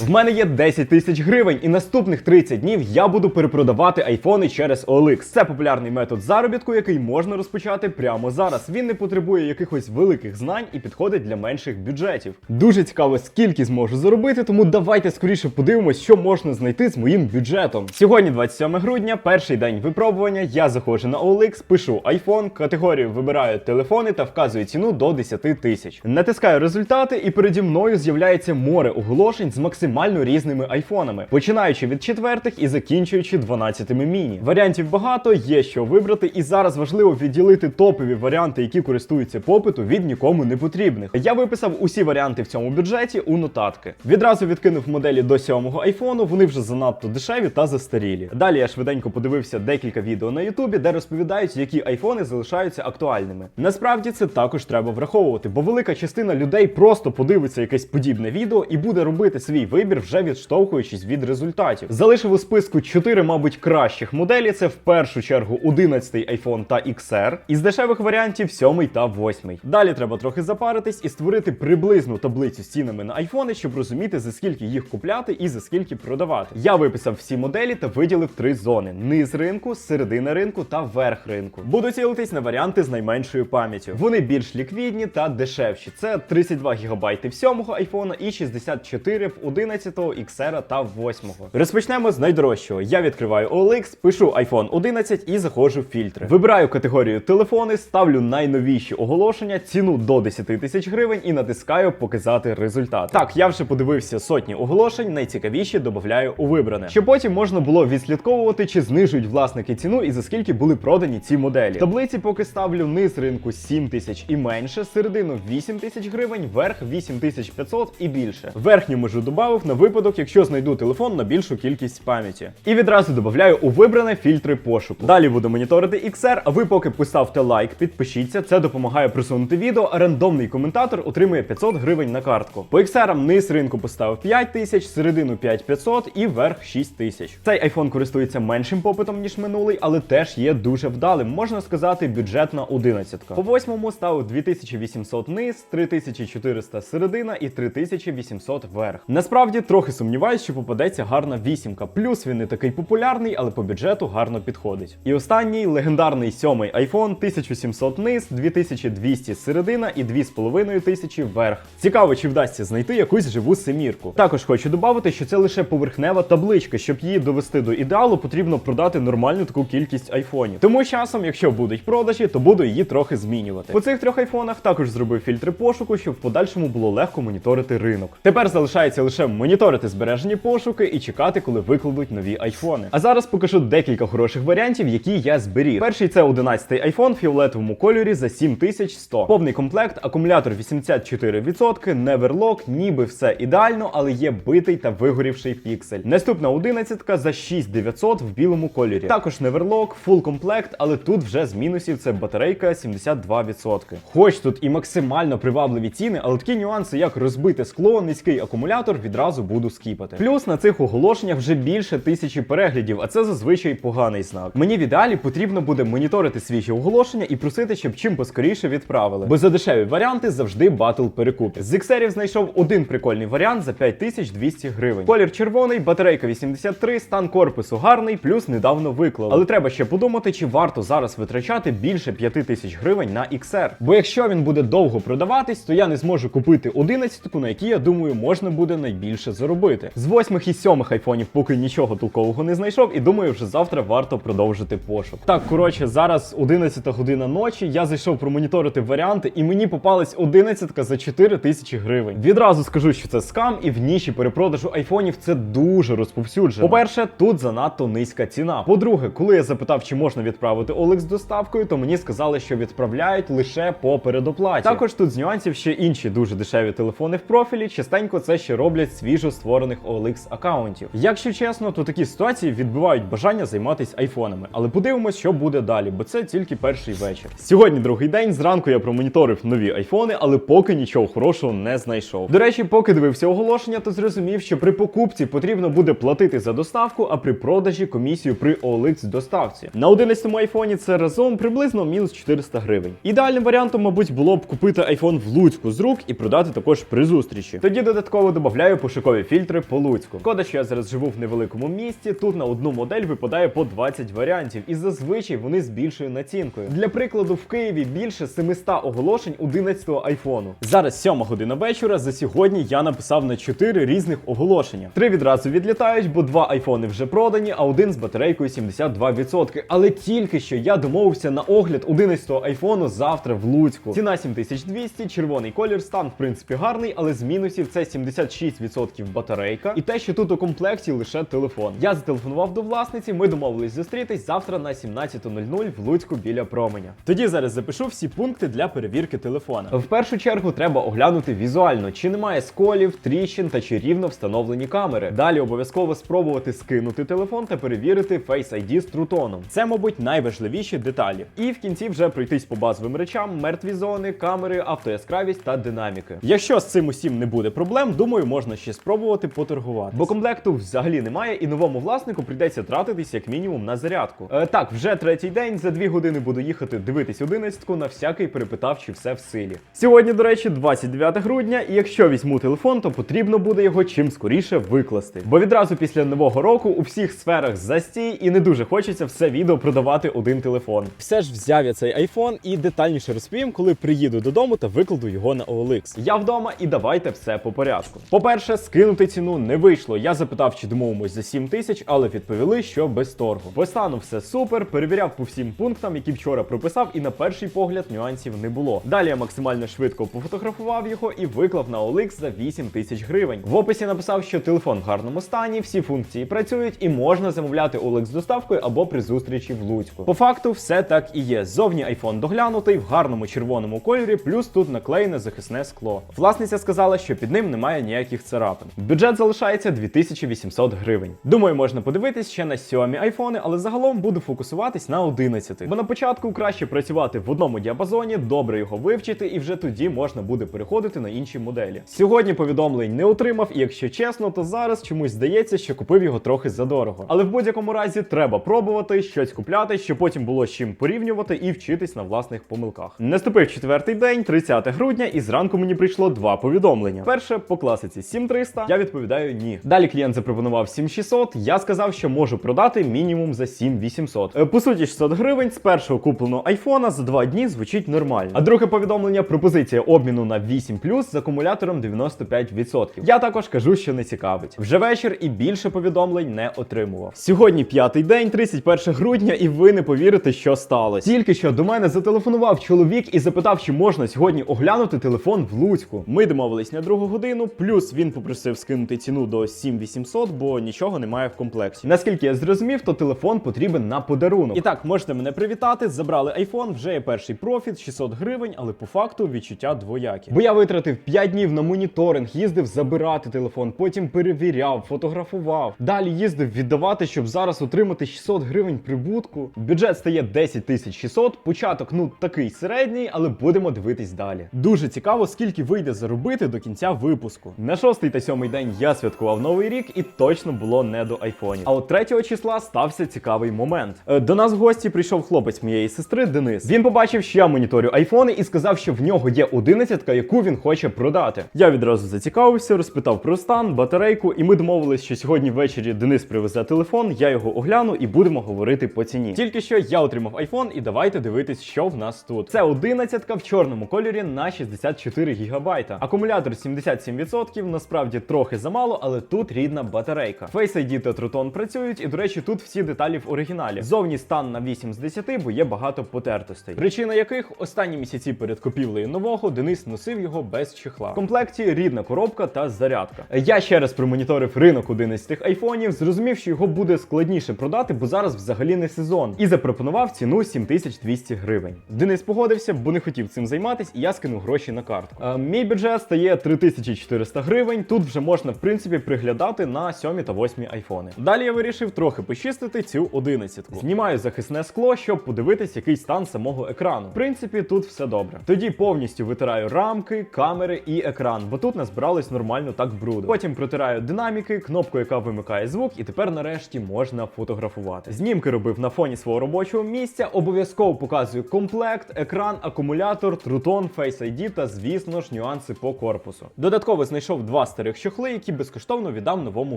В мене є 10 тисяч гривень, і наступних 30 днів я буду перепродавати айфони через OLX. Це популярний метод заробітку, який можна розпочати прямо зараз. Він не потребує якихось великих знань і підходить для менших бюджетів. Дуже цікаво, скільки зможу заробити, тому давайте скоріше подивимось, що можна знайти з моїм бюджетом. Сьогодні, 27 грудня, перший день випробування. Я заходжу на OLX, пишу iPhone, категорію вибираю телефони та вказую ціну до 10 тисяч. Натискаю результати, і переді мною з'являється море оголошень з максимально різними айфонами, починаючи від четвертих і закінчуючи 12 міні. Варіантів багато, є що вибрати, і зараз важливо відділити топові варіанти, які користуються попиту, від нікому не потрібних. Я виписав усі варіанти в цьому бюджеті у нотатки. Відразу відкинув моделі до сьомого айфону, вони вже занадто дешеві та застарілі. Далі я швиденько подивився декілька відео на Ютубі, де розповідають, які айфони залишаються актуальними. Насправді це також треба враховувати, бо велика частина людей просто подивиться якесь подібне відео і буде робити свій вибір, вже відштовхуючись від результатів. Залишив у списку 4, мабуть, кращих моделі. Це в першу чергу 11 iPhone та XR. Із дешевих варіантів 7 та 8. Далі треба трохи запаритись і створити приблизну таблицю з цінами на айфони, щоб розуміти, за скільки їх купляти і за скільки продавати. Я виписав всі моделі та виділив три зони: низ ринку, середина ринку та верх ринку. Буду цілитись на варіанти з найменшою пам'яттю. Вони більш ліквідні та дешевші. Це 32 ГБ в 7 айфона і 64 в 11, XR та 8. Розпочнемо з найдорожчого. Я відкриваю OLX, пишу iPhone 11 і заходжу в фільтри. Вибираю категорію телефони, ставлю найновіші оголошення, ціну до 10 тисяч гривень і натискаю показати результат. Так, я вже подивився сотні оголошень, найцікавіші додаю у вибране. Щоб потім можна було відслідковувати, чи знижують власники ціну і за скільки були продані ці моделі. Таблиці поки ставлю низ ринку 7 тисяч і менше, середину 8 тисяч гривень, верх 8500 і більше. Верхню межу додав на випадок, якщо знайду телефон на більшу кількість пам'яті. І відразу додаю у вибране фільтри пошуку. Далі буду моніторити XR, а ви поки поставте лайк, підпишіться, це допомагає просунути відео, а рандомний коментатор отримує 500 гривень на картку. По XR низ ринку поставив 5 тисяч, середину 5500 і верх 6 тисяч. Цей iPhone користується меншим попитом, ніж минулий, але теж є дуже вдалим. Можна сказати, бюджетна 11. По восьмому ставив 2800 низ, 3400 середина і 3800 верх. Насправді трохи сумніваюсь, що попадеться гарна вісімка. Плюс він не такий популярний, але по бюджету гарно підходить. І останній легендарний сьомий iPhone 1700 низ, 2200 середина і 2500 верх. Цікаво, чи вдасться знайти якусь живу семірку. Також хочу додати, що це лише поверхнева табличка. Щоб її довести до ідеалу, потрібно продати нормальну таку кількість айфонів. Тому часом, якщо будуть продажі, то буду її трохи змінювати. По цих трьох айфонах також зробив фільтри пошуку, щоб в подальшому було легко моніторити ринок. Тепер залишається лише моніторити збережені пошуки і чекати, коли викладуть нові айфони. А зараз покажу декілька хороших варіантів, які я зберіг. Перший це 11-й iPhone в фіолетовому кольорі за 7100. Повний комплект, акумулятор 84%, неверлок, ніби все ідеально, але є битий та вигорівший піксель. Наступна 11 за 6900 в білому кольорі. Також неверлок, фул комплект, але тут вже з мінусів це батарейка 72%. Хоч тут і максимально привабливі ціни, але такі нюанси, як розбите скло, низький акумулятор, відразу буду скіпати. Плюс на цих оголошеннях вже більше тисячі переглядів, а це зазвичай поганий знак. Мені в ідеалі потрібно буде моніторити свіжі оголошення і просити, щоб чим поскоріше відправили. Бо за дешеві варіанти завжди батл перекуп. З XR знайшов один прикольний варіант за 5200 гривень. Колір червоний, батарейка 83, стан корпусу гарний, плюс недавно виклали. Але треба ще подумати, чи варто зараз витрачати більше 5000 гривень на XR. Бо якщо він буде довго продаватись, то я не зможу купити 11, на якій, я думаю, можна буде найбільше заробити. З восьмих і сьомих айфонів поки нічого толкового не знайшов, і думаю, вже завтра варто продовжити пошук. Так, коротше, зараз 11 година ночі. Я зайшов промоніторити варіанти, і мені попалась 11 за 4 тисячі гривень. Відразу скажу, що це скам, і в ніші перепродажу айфонів це дуже розповсюджено. По-перше, тут занадто низька ціна. По-друге, коли я запитав, чи можна відправити з доставкою, то мені сказали, що відправляють лише по передоплаті. Також тут з нюансів ще інші дуже дешеві телефони в профілі. Частенько це ще роблять свіжо створених OLX аккаунтів. Якщо чесно, то такі ситуації відбивають бажання займатися айфонами. Але подивимось, що буде далі, бо це тільки перший вечір. Сьогодні другий день. Зранку я промоніторив нові айфони, але поки нічого хорошого не знайшов. До речі, поки дивився оголошення, то зрозумів, що при покупці потрібно буде платити за доставку, а при продажі комісію при OLX доставці. На 11 айфоні це разом приблизно мінус 400 гривень. Ідеальним варіантом, мабуть, було б купити айфон в Луцьку з рук і продати також при зустрічі. Тоді додатково додаю по пошукові фільтри по Луцьку. Шкода, що я зараз живу в невеликому місті. Тут на одну модель випадає по 20 варіантів, і зазвичай вони з більшою націнкою. Для прикладу, в Києві більше 700 оголошень 11-го айфону. Зараз 7 година вечора. За сьогодні я написав на 4 різних оголошення. Три відразу відлітають, бо два айфони вже продані, а один з батарейкою 72%. Але тільки що я домовився на огляд 11-го айфону завтра в Луцьку. Ціна 7200, червоний колір, стан в принципі гарний, але з мінусів це 76% батарейка. І те, що тут у комплекті лише телефон. Я зателефонував до власниці, ми домовились зустрітись завтра на 17.00 в Луцьку біля променя. Тоді зараз запишу всі пункти для перевірки телефона. В першу чергу треба оглянути візуально, чи немає сколів, тріщин та чи рівно встановлені камери. Далі обов'язково спробувати скинути телефон та перевірити Face ID з трутоном. Це, мабуть, найважливіші деталі. І в кінці вже пройтись по базовим речам: мертві зони, камери, автояскравість та динаміки. Якщо з цим усім не буде проблем, думаю, можна ще спробувати поторгувати. Бо комплекту взагалі немає, і новому власнику прийдеться тратитись як мінімум на зарядку. Е, так, вже третій день, за дві години буду їхати дивитись одинадцятку, на всякий перепитав, чи все в силі. Сьогодні, до речі, 29 грудня, і якщо візьму телефон, то потрібно буде його чим скоріше викласти. Бо відразу після нового року у всіх сферах застій, і не дуже хочеться все відео продавати один телефон. Все ж взяв я цей айфон і детальніше розповім, коли приїду додому та викладу його на OLX. Я вдома і давайте все по порядку. По-перше, скинути ціну не вийшло. Я запитав, чи домовимось за 7 тисяч, але відповіли, що без торгу. По стану все супер, перевіряв по всім пунктам, які вчора прописав, і на перший погляд нюансів не було. Далі я максимально швидко пофотографував його і виклав на OLX за 8 тисяч гривень. В описі написав, що телефон в гарному стані, всі функції працюють і можна замовляти OLX з доставкою або при зустрічі в Луцьку. По факту, все так і є. Зовні iPhone доглянутий в гарному червоному кольорі, плюс тут наклеєне захисне скло. Власниця сказала, що під ним немає ніяких царапин. Бюджет залишається 2800 гривень. Думаю, можна подивитись ще на сьомі айфони, але загалом буду фокусуватись на 11. Бо на початку краще працювати в одному діапазоні, добре його вивчити, і вже тоді можна буде переходити на інші моделі. Сьогодні повідомлень не отримав, і якщо чесно, то зараз чомусь здається, що купив його трохи задорого. Але в будь-якому разі треба пробувати щось купляти, щоб потім було з чим порівнювати і вчитись на власних помилках. Наступив четвертий день, 30 грудня, і зранку мені прийшло два повідомлення. Перше по класиці 7300, я відповідаю ні. Далі клієнт запропонував 7600, я сказав, що можу продати мінімум за 7800. Е, По суті, 600 гривень з першого купленого айфона за два дні звучить нормально. А друге повідомлення пропозиція обміну на 8 плюс з акумулятором 95%. Я також кажу, що не цікавить. Вже вечір і більше повідомлень не отримував. Сьогодні п'ятий день, 31 грудня, і ви не повірите, що сталося. Тільки що до мене зателефонував чоловік і запитав, чи можна сьогодні оглянути телефон в Луцьку. Ми домовились на другу годину, плюс він попросив скинути ціну до 7800, бо нічого немає в комплекті. Наскільки я зрозумів, то телефон потрібен на подарунок. І так, можете мене привітати. Забрали iPhone, вже є перший профіт, 600 гривень, але по факту відчуття двоякі. Бо я витратив 5 днів на моніторинг, їздив забирати телефон, потім перевіряв, фотографував. Далі їздив віддавати, щоб зараз отримати 600 гривень прибутку. Бюджет стає 10 600, Початок, ну такий середній, але будемо дивитись далі. Дуже цікаво, скільки вийде заробити до кінця випуску. На шостий та сьомий день я святкував новий рік, і точно було не до айфонів. А от 3 числа стався цікавий момент. Е, До нас в гості прийшов хлопець моєї сестри Денис. Він побачив, що я моніторю айфони і сказав, що в нього є 11, яку він хоче продати. Я відразу зацікавився, розпитав про стан, батарейку, і ми домовились, що сьогодні ввечері Денис привезе телефон, я його огляну і будемо говорити по ціні. Тільки що я отримав айфон, і давайте дивитись, що в нас тут. Це 11 в чорному кольорі на 64 гігабайта. Акумулятор 77%, насправді трохи замало, але тут рідна батарейка. Face ID та Truton працюють, і до речі, тут всі деталі в оригіналі. Зовні стан на 8 з 10, бо є багато потертостей. Причина яких останні місяці перед купівлею нового Денис носив його без чехла. В комплекті рідна коробка та зарядка. Я ще раз промоніторив ринок 11 айфонів, зрозумів, що його буде складніше продати, бо зараз взагалі не сезон, і запропонував ціну 7200 гривень. Денис погодився, бо не хотів цим займатися, і я скинув гроші на картку. Е, мій бюджет стає 3400 гривень. Тут вже можна в принципі приглядати на 7 та 8 айфони. Далі я вирішив трохи почистити цю 11. Знімаю захисне скло, щоб подивитись, який стан самого екрану. В принципі, тут все добре. Тоді повністю витираю рамки, камери і екран, бо тут назбиралось нормально так бруду. Потім протираю динаміки, кнопку, яка вимикає звук, і тепер нарешті можна фотографувати. Знімки робив на фоні свого робочого місця. Обов'язково показую комплект, екран, акумулятор, трутон, Face ID та, звісно ж, нюанси по корпусу. Додатково знайшов два старих чохли, які безкоштовно віддам новому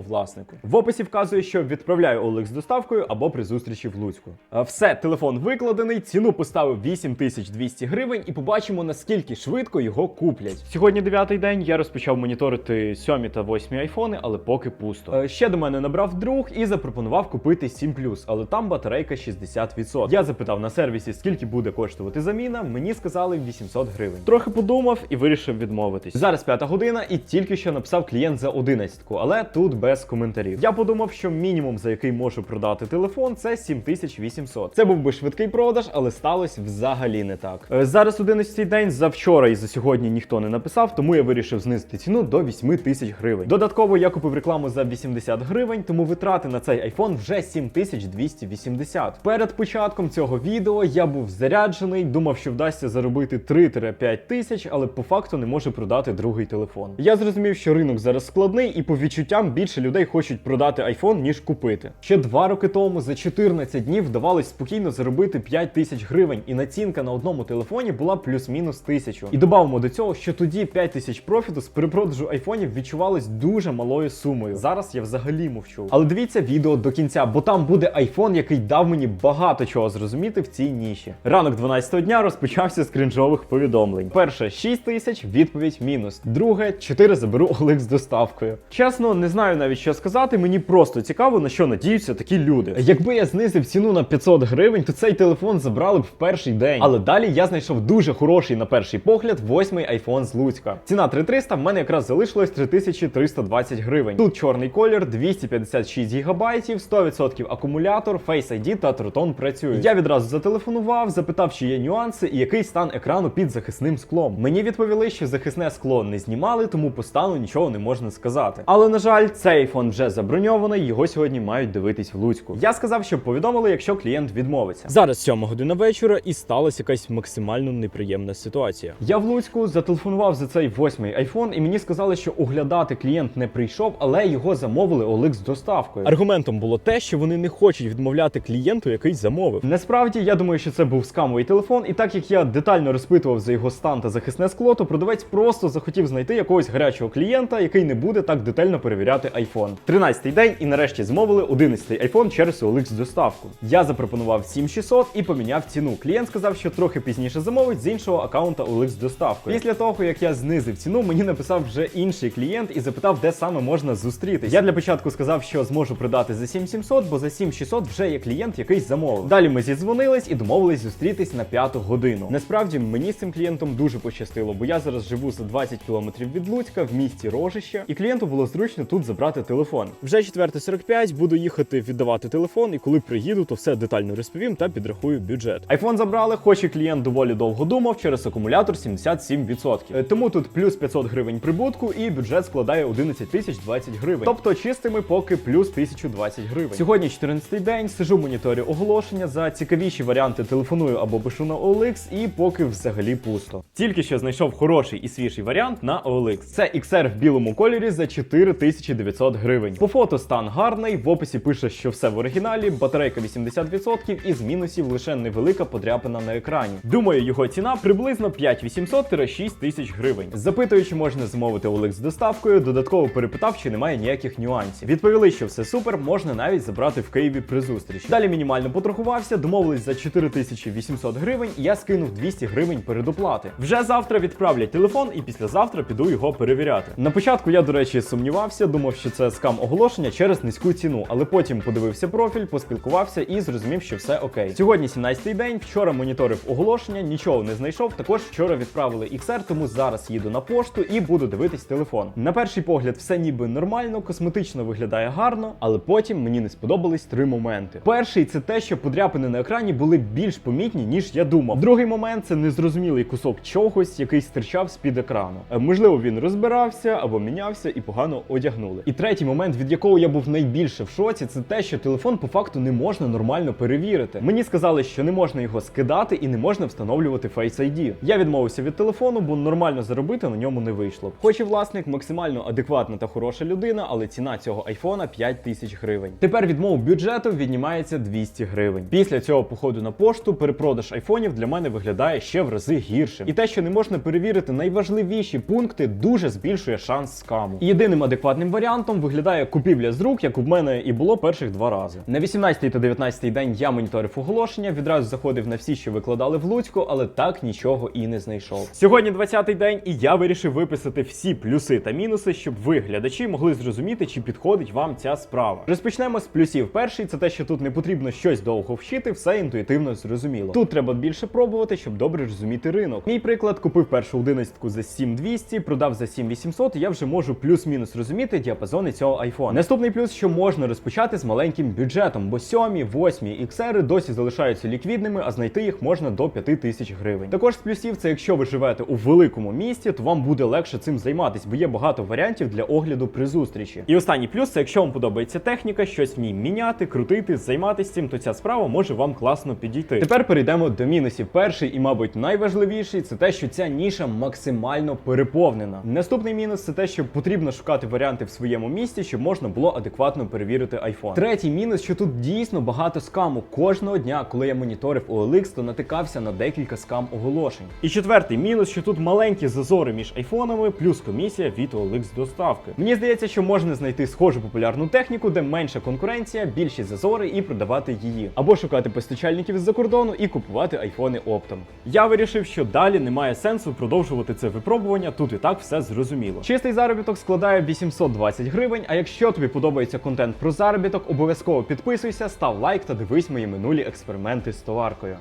власнику. В описі вказує, що відправляю OLX з доставкою або при зустрічі в Луцьку. Все, телефон викладений, ціну поставив 8200 гривень і побачимо наскільки швидко його куплять. Сьогодні дев'ятий день. Я розпочав моніторити сьомі та восьмі айфони, але поки пусто. Е, Ще до мене набрав друг і запропонував купити 7 але там батарейка 60%. Я запитав на сервісі, скільки буде коштувати заміна. Мені сказали 800 гривень. Трохи подумав і вирішив відмовитись. Зараз п'ята година, і тільки що написав клієнт за 11, але тут без коментарів. Я подумав, що мінімум за який можу продати телефон, це 7800. Це був би швидкий продаж, але сталося взагалі не так. Е, Зараз 11 день. За вчора і за сьогодні ніхто не написав, тому я вирішив знизити ціну до 8 тисяч гривень. Додатково я купив рекламу за 80 гривень, тому витрати на цей iPhone вже 7280. Перед початком цього відео я був заряджений, думав, що вдасться заробити 3-5 тисяч, але по факту не можу продати другий телефон. Я зрозумів, що ринок зараз складний, і по відчуттям більше людей хочуть продати iPhone, ніж купити. Ще два роки тому за 14 днів вдавалось спокійно заробити 5 тисяч гривень, і націнка на одному телефоні була плюс-мінус тисячу. І додамо до цього, що тоді 5 тисяч профіту з перепродажу айфонів відчувалось дуже малою сумою. Зараз я взагалі мовчу. Але дивіться відео до кінця, бо там буде айфон, який дав мені багато чого зрозуміти в цій ніші. Ранок 12-го дня розпочався з крінжових повідомлень. Перше 6 тисяч, відповідь мінус. Друге 4 заберу Олег з доставкою. Чесно, не знаю навіть що сказати. Мені просто цікаво, на що надіються такі люди. Якби я знизив ціну на 500 гривень, то цей телефон забрали б в перший день. Але далі я знайшов дуже хороший на перший погляд восьмий iPhone з Луцька. Ціна 3300, в мене якраз залишилось 3320 гривень. Тут чорний колір, 256 гігабайтів, 100% акумулятор, Face ID та Тротон працюють. Я відразу зателефонував, запитав, чи є нюанси і який стан екрану під захисним склом. Мені відповіли, що захисне скло не знімали, тому по стану нічого не можна сказати. Але на жаль, цей айфон вже заброньований, його сьогодні мають дивитись в Луцьку. Я сказав, щоб повідомили, якщо клієнт відмовиться. Зараз 7 година вечора і сталася якась максимально неприємна ситуація. Я в Луцьку зателефонував за цей восьмий айфон, і мені сказали, що оглядати клієнт не прийшов, але його замовили Олег з доставкою. Аргументом було те, що вони не хочуть відмовляти клієнту, який замовив. Насправді я думаю, що це був скамовий телефон, і так як я детально розпитував за його стан та захисне скло, то продавець просто захотів знайти якогось гарячого клієнта, який не буде так детально перевіряти iPhone. 13-й день і нарешті змовили 11-й iPhone через OLX доставку. Я запропонував 7600 і поміняв ціну. Клієнт сказав, що трохи пізніше замовить з іншого аккаунта OLX з доставкою. Після того, як я знизив ціну, мені написав вже інший клієнт і запитав, де саме можна зустрітись. Я для початку сказав, що зможу продати за 7700, бо за 7600 вже є клієнт, який замовив. Далі ми зідзвонились і домовились зустрітись на п'яту годину. Насправді мені з цим клієнтом дуже пощастило, бо я зараз живу за 20 кілометрів від Луцька в місті Рожище, і клієнту було зручно тут забрати телефон. Вже 4.45 буду їхати віддавати телефон, і коли приїду, то все детально розповім та підрахую бюджет. Айфон забрали, хоч і клієнт доволі довго думав через акумулятор 77%. Е, Тому тут плюс 500 гривень прибутку, і бюджет складає 11 тисяч 20 гривень. Тобто чистими поки плюс 1020 гривень. Сьогодні 14-й день, сижу в моніторі оголошення за цікавіші варіанти телефоную або пишу на OLX, і поки взагалі пусто. Тільки що знайшов хороший і свіжий варіант на OLX. Це XR білому кольорі за 4900 гривень. По фото стан гарний, в описі пише, що все в оригіналі, батарейка 80% і з мінусів лише невелика подряпина на екрані. Думаю, його ціна приблизно 5800-6 тисяч гривень. Запитую, чи можна замовити OLX з доставкою, додатково перепитав, чи немає ніяких нюансів. Відповіли, що все супер, можна навіть забрати в Києві при зустрічі. Далі мінімально поторгувався, домовились за 4800 гривень, і я скинув 200 гривень передоплати. Вже завтра відправлять телефон, і післязавтра піду його перевіряти. На початку я, до речі, сумнівався, думав, що це скам оголошення через низьку ціну, але потім подивився профіль, поспілкувався і зрозумів, що все окей. Сьогодні 17-й день. Вчора моніторив оголошення, нічого не знайшов. Також вчора відправили XR, тому зараз їду на пошту і буду дивитись телефон. На перший погляд, все ніби нормально, косметично виглядає гарно, але потім мені не сподобались три моменти. Перший це те, що подряпини на екрані були більш помітні, ніж я думав. Другий момент це незрозумілий кусок чогось, який стирчав з під екрану. Е, Можливо, він розбирався або мінявся і погано одягнули. І третій момент, від якого я був найбільше в шоці, це те, що телефон по факту не можна нормально перевірити. Мені сказали, що не можна його скидати і не можна встановлювати Face ID. Я відмовився від телефону, бо нормально заробити на ньому не вийшло. Хоч і власник максимально адекватна та хороша людина, але ціна цього айфона 5 тисяч гривень. Тепер від мого бюджету віднімається 200 гривень. Після цього походу на пошту перепродаж айфонів для мене виглядає ще в рази гірше. І те, що не можна перевірити найважливіші пункти, дуже збільшує шанс скаму. Єдиним адекватним варіантом виглядає купівля з рук, як у мене і було перших два рази. На 18 та 19 день я моніторив оголошення, відразу заходив на всі, що викладали в Луцьку, але так нічого і не знайшов. Сьогодні 20-й день, і я вирішив виписати всі плюси та мінуси, щоб ви, глядачі, могли зрозуміти, чи підходить вам ця справа. Розпочнемо з плюсів. Перший це те, що тут не потрібно щось довго вчити, все інтуїтивно зрозуміло. Тут треба більше пробувати, щоб добре розуміти ринок. Мій приклад купив першу одинадцятку за 7200, продав за 7800, і я вже можу плюс-мінус розуміти діапазони цього айфона. Наступний плюс, що можна розпочати з маленьким бюджетом, бо 7, 8 XR досі залишаються ліквідними, а знайти їх можна до 5000 гривень. Також з плюсів, це якщо ви живете у великому місті, то вам буде легше цим займатися, бо є багато варіантів для огляду при зустрічі. І останній плюс це якщо вам подобається техніка, щось в ній міняти, крутити, займатися цим, то ця справа може вам класно підійти. Тепер перейдемо до мінусів. Перший і, мабуть, найважливіший це те, що ця ніша максимально переповнена. Наступний це те, що потрібно шукати варіанти в своєму місті, щоб можна було адекватно перевірити iPhone. Третій мінус, що тут дійсно багато скаму. Кожного дня, коли я моніторив OLX, то натикався на декілька скам оголошень. І четвертий мінус, що тут маленькі зазори між айфонами, плюс комісія від OLX доставки. Мені здається, що можна знайти схожу популярну техніку, де менша конкуренція, більші зазори і продавати її, або шукати постачальників з-за кордону і купувати айфони оптом. Я вирішив, що далі немає сенсу продовжувати це випробування. Тут і так все зрозуміло. Чистий заробіток складає 820 гривень. А якщо тобі подобається контент про заробіток, обов'язково підписуйся, став лайк та дивись мої минулі експерименти з товаркою.